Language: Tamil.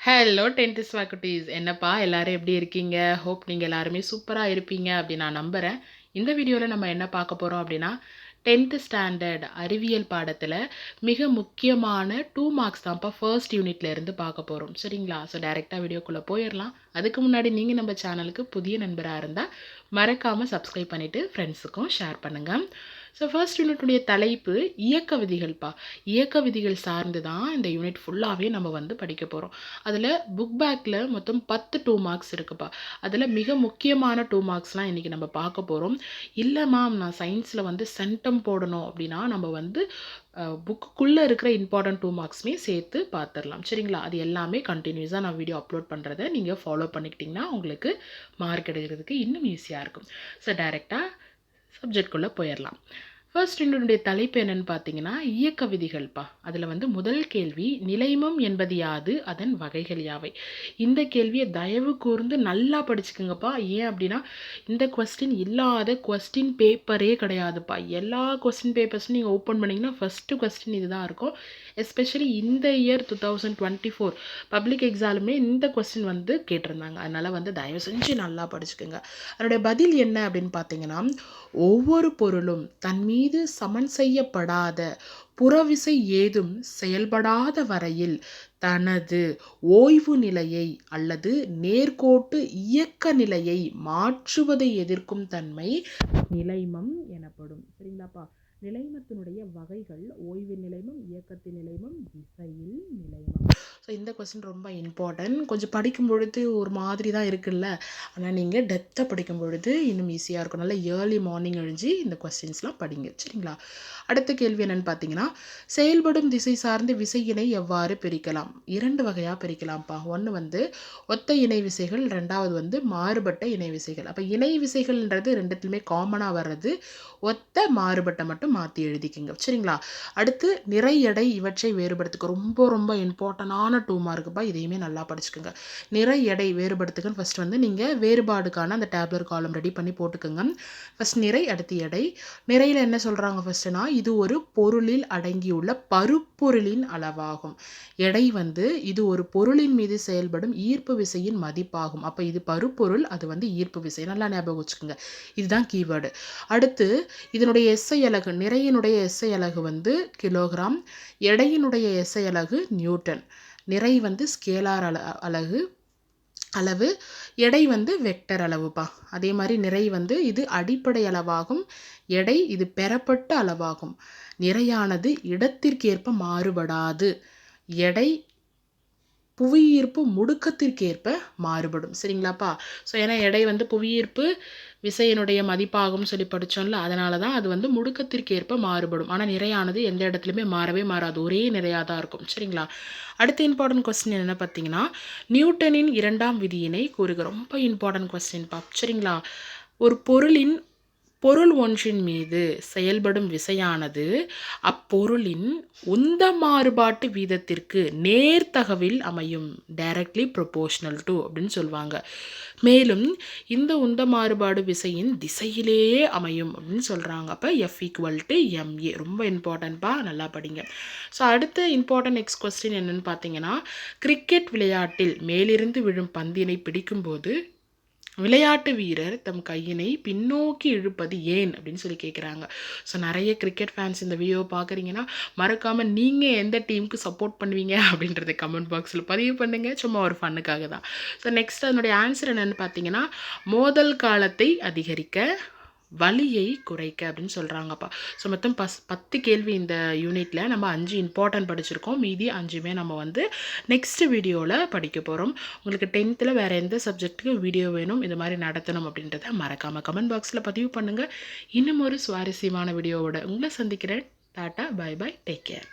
ஹலோ டென்த்து ஸ்வாக்குட்டீஸ் என்னப்பா எல்லாரும் எப்படி இருக்கீங்க? ஹோப் நீங்கள் எல்லாருமே சூப்பராக இருப்பீங்க அப்படின்னு நான் நம்புகிறேன் இந்த வீடியோவில் நம்ம என்ன பார்க்க போகிறோம் அப்படின்னா டென்த்து ஸ்டாண்டர்ட் அறிவியல் பாடத்தில் மிக முக்கியமான டூ மார்க்ஸ் தான்ப்பா ஃபர்ஸ்ட் யூனிட்லேருந்து பார்க்க போகிறோம் சரிங்களா? ஸோ டைரெக்டாக வீடியோக்குள்ளே போயிடலாம் அதுக்கு முன்னாடி நீங்கள் நம்ம சேனலுக்கு புதிய நண்பராக இருந்தால் மறக்காமல் சப்ஸ்கிரைப் பண்ணிவிட்டு ஃப்ரெண்ட்ஸுக்கும் ஷேர் பண்ணுங்கள் ஸோ ஃபர்ஸ்ட் யூனிட்டுடைய தலைப்பு இயக்க விதிகள்ப்பா இயக்க விதிகள் சார்ந்து தான் இந்த யூனிட் ஃபுல்லாகவே நம்ம வந்து படிக்க போகிறோம் அதில் புக் பேக்கில் மொத்தம் பத்து டூ மார்க்ஸ் இருக்குப்பா. அதில் மிக முக்கியமான டூ மார்க்ஸ்லாம் இன்றைக்கி நம்ம பார்க்க போகிறோம் இல்லை மேம் நான் சயின்ஸில் வந்து சென்டம் போடணும் அப்படின்னா நம்ம வந்து புக்குக்குள்ளே இருக்கிற இம்பார்ட்டன்ட் டூ மார்க்ஸுமே சேர்த்து பார்த்துடலாம் சரிங்களா? அது எல்லாமே கண்டினியூஸாக நான் வீடியோ அப்லோட் பண்ணுறதை நீங்கள் ஃபாலோ பண்ணிக்கிட்டிங்கன்னா உங்களுக்கு மார்க் எடுக்கிறதுக்கு இன்னும் ஈஸியாக இருக்கும். ஸோ டைரெக்டாக சப்ஜெக்ட்குள்ளே போயிடலாம் ஃபர்ஸ்ட் ரெண்டுனுடைய தலைப்பு என்னன்னு பார்த்தீங்கன்னா இயக்க விதிகள்ப்பா. அதில் வந்து முதல் கேள்வி நிலைமம் என்பது யாது அதன் வகைகள் யாவை? இந்த கேள்வியை தயவு கூர்ந்து நல்லா படிச்சுக்கோங்கப்பா. ஏன் அப்படின்னா இந்த கொஸ்டின் இல்லாத கொஸ்டின் பேப்பரே கிடையாதுப்பா. எல்லா கொஸ்டின் பேப்பர்ஸும் நீங்கள் ஓப்பன் பண்ணிங்கன்னா ஃபஸ்ட்டு கொஸ்டின் இதுதான் இருக்கும். எஸ்பெஷலி இந்த year two thousand twenty four public எக்ஸாலுமே இந்த கொஸ்டின் வந்து கேட்டிருந்தாங்க. அதனால் வந்து தயவு செஞ்சு நல்லா படிச்சுக்கோங்க. அதனுடைய பதில் என்ன அப்படின்னு பார்த்தீங்கன்னா ஒவ்வொரு பொருளும் தன் மீது சமன் செய்யப்படாத புறவிசை ஏதும் செயல்படாத வரையில் தனது ஓய்வு நிலையை அல்லது நேர்கோட்டு இயக்க நிலையை மாற்றுவதை எதிர்க்கும் தன்மை நிலைமம் எனப்படும். சரிங்களாப்பா? நிலைமத்தினுடைய வகைகள் ஓய்வு நிலைமம் இயக்கத்தின் நிலைமம் திசையில் நிலைமம். ஸோ இந்த கொஸ்டின் ரொம்ப இம்பார்ட்டன்ட் கொஞ்சம் படிக்கும் பொழுது ஒரு மாதிரி தான் இருக்குல்ல. ஆனால் நீங்கள் டெப்த்தாக படிக்கும் பொழுது இன்னும் ஈஸியாக இருக்கும். நல்லா ஏர்லி மார்னிங் எழுஞ்சி இந்த கொஸ்டின்ஸ்லாம் படிங்க. சரிங்களா? அடுத்த கேள்வி என்னென்னு பார்த்தீங்கன்னா செயல்படும் திசை சார்ந்த விசையினை எவ்வாறு பிரிக்கலாம்? இரண்டு வகையாக பிரிக்கலாம்ப்பா. ஒன்று வந்து ஒத்த இணை விசைகள் ரெண்டாவது வந்து மாறுபட்ட இணை விசைகள். அப்போ இணை விசைகள்ன்றது ரெண்டுத்துலையுமே காமனாக வர்றது ஒத்த மாறுபட்ட மட்டும் மாற்றி எழுதிக்கிங்க. சரிங்களா? அடுத்து நிறை எடை இவற்றை வேறுபடுத்துக்க ரொம்ப ரொம்ப இம்பார்ட்டண்டான டூ மார்க்குப்பா இதையுமே நல்லா படிச்சுக்கோங்க. நிறை எடை வேறுபடுத்துக்குன்னு ஃபஸ்ட் வந்து நீங்கள் வேறுபாடுக்கான அந்த டேப்லர் காலம் ரெடி பண்ணி போட்டுக்கோங்க. ஃபஸ்ட் நிறை அடுத்து எடை. நிறையில் என்ன சொல்கிறாங்க ஃபஸ்ட்டுனா இது ஒரு பொருளில் அடங்கியுள்ள பருப்பொருளின் அளவாகும். எடை வந்து இது ஒரு பொருளின் மீது செயல்படும் ஈர்ப்பு விசையின் மதிப்பாகும். அப்போ இது பருப்பொருள் அது வந்து ஈர்ப்பு விசை. நல்லா ஞாபகம் வச்சுக்கோங்க. இதுதான் கீவேர்டு அடுத்து இதனுடைய எஸ்ஐ அலகு நிறையினுடைய எஸ்ஐ அலகு வந்து கிலோகிராம் எடையினுடைய எஸ்ஐ அலகு நியூட்டன். நிறை வந்து ஸ்கேலார் அல அலகு அளவு எடை வந்து வெக்டர் அளவுப்பா. அதே மாதிரி நிறை வந்து இது அடிப்படை அளவாகும் எடை இது பெறப்பட்ட அளவாகும். நிறையானது இடத்திற்கேற்ப மாறுபடாது. எடை புவியீர்ப்பு முடுக்கத்திற்கேற்ப மாறுபடும். சரிங்களாப்பா? ஸோ ஏன்னா எடை வந்து புவியீர்ப்பு விசையினுடைய மதிப்பாகும் சொல்லி படித்தோம்ல அதனால தான் அது வந்து முடுக்கத்திற்கேற்ப மாறுபடும். ஆனால் நிறையானது எந்த இடத்துலையுமே மாறவே மாறாது. ஒரே நிறையாக தான் இருக்கும். சரிங்களா? அடுத்த இம்பார்ட்டன்ட் கொஸ்டின் என்ன பார்த்தீங்கன்னா நியூட்டனின் இரண்டாம் விதியினை கூறுக. ரொம்ப இம்பார்ட்டன்ட் கொஸ்டின் பா. சரிங்களா? ஒரு பொருளின் பொருள் ஒன்றின் மீது செயல்படும் விசையானது அப்பொருளின் உந்த மாறுபாட்டு வீதத்திற்கு நேர்த்தகவில் அமையும். டைரக்ட்லி ப்ரொபோஷ்னல் டு அப்படின்னு சொல்லுவாங்க. மேலும் இந்த உந்த மாறுபாடு விசையின் திசையிலேயே அமையும் அப்படின்னு சொல்கிறாங்க அப்போ எஃப் ஈக்குவல் டு எம்ஏ ரொம்ப இம்பார்ட்டண்ட்பா நல்லா படிங்க. ஸோ அடுத்த இம்பார்ட்டன்ட் நெக்ஸ்ட் கொஸ்டின் என்னென்னு பார்த்தீங்கன்னா கிரிக்கெட் விளையாட்டில் மேலிருந்து விழும் பந்தினை பிடிக்கும்போது விளையாட்டு வீரர் தம் கையினை பின்னோக்கி இழுப்பது ஏன் அப்படின்னு சொல்லி கேட்குறாங்க ஸோ நிறைய கிரிக்கெட் ஃபேன்ஸ் இந்த வீடியோ பார்க்குறீங்கன்னா மறக்காமல் நீங்கள் எந்த டீமுக்கு சப்போர்ட் பண்ணுவீங்க அப்படின்றத கமெண்ட் பாக்ஸில் பதிவு பண்ணுங்கள் சும்மா ஒரு ஃபன்னுக்காக தான். ஸோ நெக்ஸ்ட் அதனுடைய ஆன்சர் என்னென்னு பார்த்தீங்கன்னா மோதல் காலத்தை அதிகரிக்க வலியை குறைக்க அப்படின்னு சொல்கிறாங்கப்பா ஸோ மொத்தம் பஸ் பத்து கேள்வி இந்த யூனிட்டில் நம்ம அஞ்சு இம்பார்ட்டன்ட் படிச்சிருக்கோம். மீதி அஞ்சுமே நம்ம வந்து நெக்ஸ்ட் வீடியோவில் படிக்க போகிறோம் உங்களுக்கு டென்த்தில் வேறு எந்த சப்ஜெக்ட்டுக்கு வீடியோ வேணும் இந்த மாதிரி நடத்தணும் அப்படின்றத மறக்காமல் கமெண்ட் பாக்ஸில் பதிவு பண்ணுங்கள் இன்னும் ஒரு சுவாரஸ்யமான வீடியோவோட உங்களை சந்திக்கிறேன். Tata bye bye take care